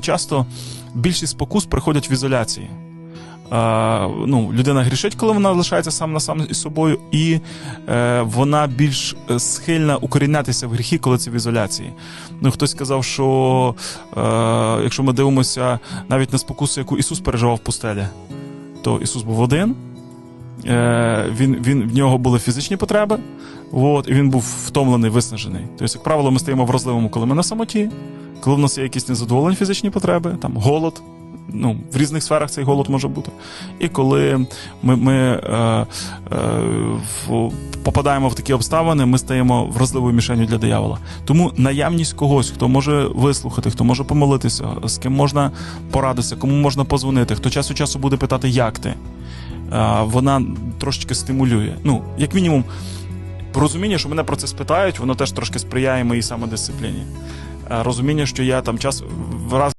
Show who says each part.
Speaker 1: часто більшість спокус приходять в ізоляції. Е, ну, людина грішить, коли вона лишається сам на сам із собою, і е, вона більш е, схильна укорінятися в гріхи, коли це в ізоляції. Ну, хтось сказав, що е, якщо ми дивимося навіть на спокусу, яку Ісус переживав в пустелі, то Ісус був один. Е, він, він, в нього були фізичні потреби, от, і він був втомлений, виснажений. Тобто, як правило, ми стаємо вразливими, коли ми на самоті, коли в нас є якісь незадоволені фізичні потреби, там голод. Ну, в різних сферах цей голод може бути. І коли ми, ми е, е, в, попадаємо в такі обставини, ми стаємо вразливою мішенью для диявола. Тому наявність когось, хто може вислухати, хто може помолитися, з ким можна порадитися, кому можна позвонити, хто час від часу буде питати, як ти, е, вона трошечки стимулює. Ну, як мінімум, розуміння, що мене про це спитають, воно теж трошки сприяє моїй самодисципліні. Е, Розуміння, що я там час в раз